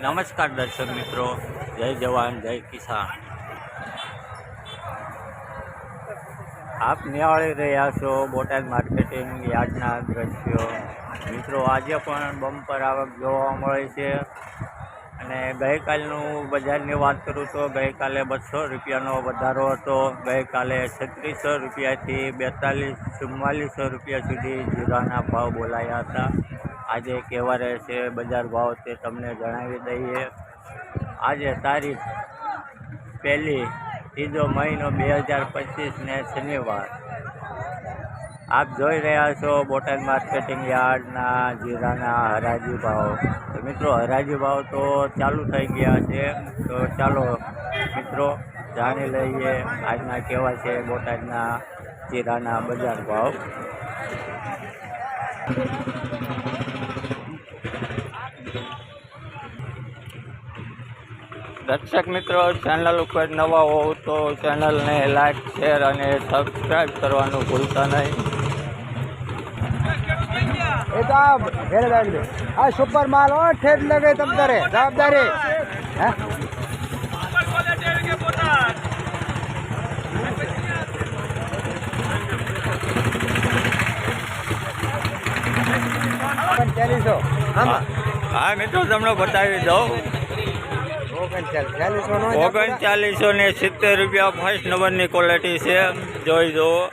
નમસ્કાર દર્શક મિત્રો. જય જવાન, જય કિસાન. આપ નિહાળી રહ્યા છો બોટાદ માર્કેટિંગ યાર્ડના દ્રશ્યો. મિત્રો, આજે પણ બમ્પર આવક જોવા મળે છે. અને ગઈકાલનું બજારની વાત કરું તો ગઈકાલે બસો રૂપિયાનો વધારો હતો. ગઈકાલે છત્રીસો રૂપિયાથી બેતાલીસ, ચુમ્માલીસો રૂપિયા સુધી જીરાના ભાવ બોલાયા હતા. આજે કેવા રહેશે બજાર ભાવ તે તમને જણાવી દઈએ. આજે તારીખ પહેલી ત્રીજો મહિનો બે હજાર પચીસને શનિવાર. આપ જોઈ રહ્યા છો બોટાદ માર્કેટિંગ યાર્ડના જીરાના હરાજી ભાવ. તો મિત્રો, હરાજી ભાવ તો ચાલુ થઈ ગયા છે. તો ચાલો મિત્રો, જાણી લઈએ આજના કેવા છે બોટાદના જીરાના બજાર ભાવ. દર્શક મિત્રો ચેનલ ઉપર નવા હોવ તો ચેનલને લાઈક શેર અને સબસ્ક્રાઈબ કરવાનું ભૂલતા નહીં. આ સુપર માલ હો ઠેઠ લગે તમ તારે જવાબદારી. હે હા મિત્રો તમને બતાવી દઉં. ઓગણચાલીસ ચાલીસો ઓગણચાલીસો ને સિત્તેર રૂપિયા ફર્સ્ટ નંબરની ક્વોલિટી છે. જોઈ જુઓ.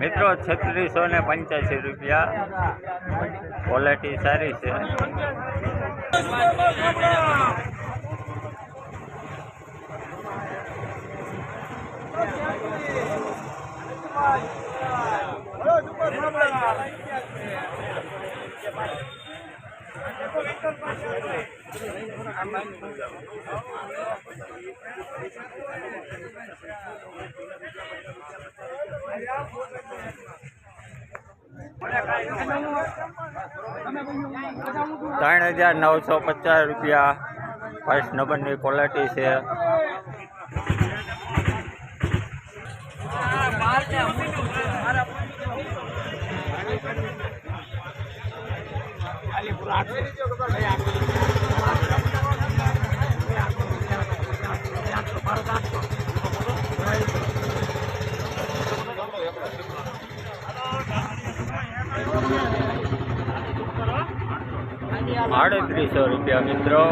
મિત્રો છત્રીસો ને પંચ્યાસી રૂપિયા. ક્વોલિટી સારી છે. ત્રણ હજાર નવસો પચાસ રૂપિયા ફર્સ્ટ નંબરની ક્વોલિટી છે. આડત્રીસો રૂપિયા મિત્રો.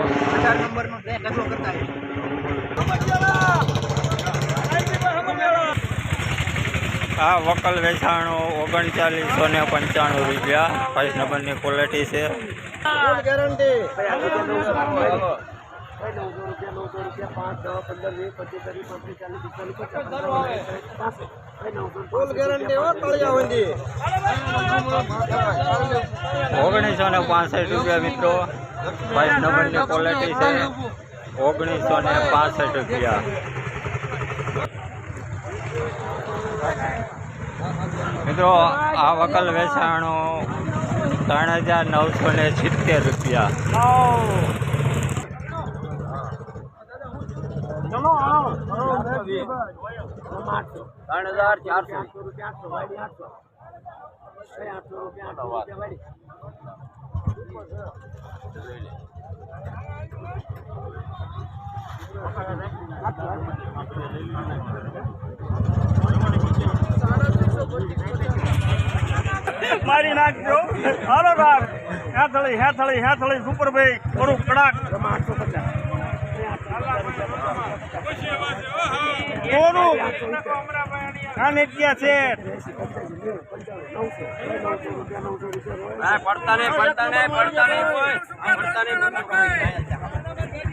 આ વકલ વેચાણું ઓગણચાલીસો ને પંચાણું રૂપિયા. ફર્સ્ટ નંબરની ક્વોલિટી છે. ગેરંટી ફૂલ ગેરંટી હો તળિયા વંડી ઓગણીસો ને પાસઠ રૂપિયા મિત્રો. ફર્સ્ટ નંબરની ક્વોલિટી છે. ઓગણીસો ને પાસઠ રૂપિયા. મિત્રો આ વકલ વેચાણું ત્રણ હજાર નવસો ને સિત્તેર રૂપિયા. ચલો આવો ત્રણ હજાર ચારસો મારી નાખજો હાલો રાખ. હેથળી હેથળી હેથળી, સુપરભાઈ કરું કડાક. કોનું કાનેટિયા છે.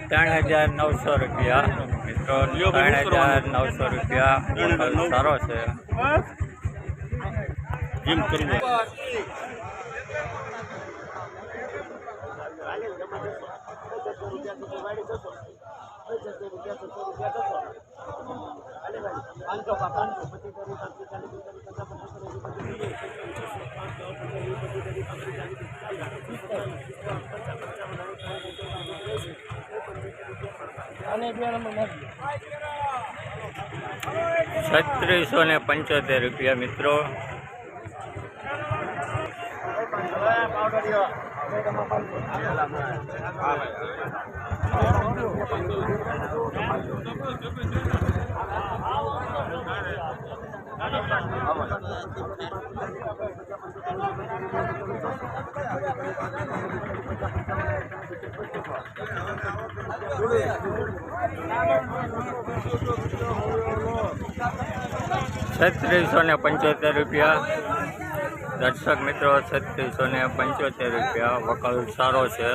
ત્રણ હજાર નવસો રૂપિયા. મિત્રો ત્રણ હજાર નવસો રૂપિયા. સારો છે. એમ કરવું રૂપિયા છત્રીસો ને પંચોતેર રૂપિયા મિત્રો. છત્રીસો ને પંચોતેર રૂપિયા. દર્શક મિત્રો છત્રીસો ને પંચોતેર રૂપિયા. વકલ સારો છે.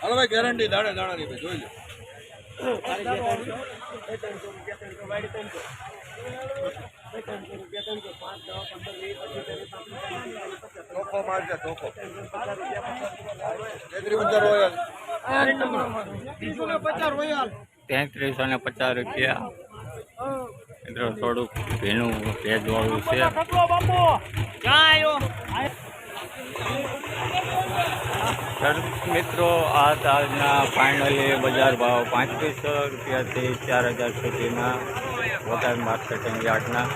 હાલો ભાઈ ગેરંટી દાડે દાડાની ભાઈ જોઈ લો. ચોખ્ખો માલ છે ચોખ્ખો તેત્રી પંચાર રોયલ તેત્રીસો ને પચાસ રૂપિયા. મિત્રો થોડુંક ભીનું ભેજવાળું છે. મિત્રો, આ તાજના ફાઇનલી બજાર ભાવ પાંત્રીસો રૂપિયાથી ચાર હજાર સુધીના વધારે માર્કેટિંગ યાર્ડના.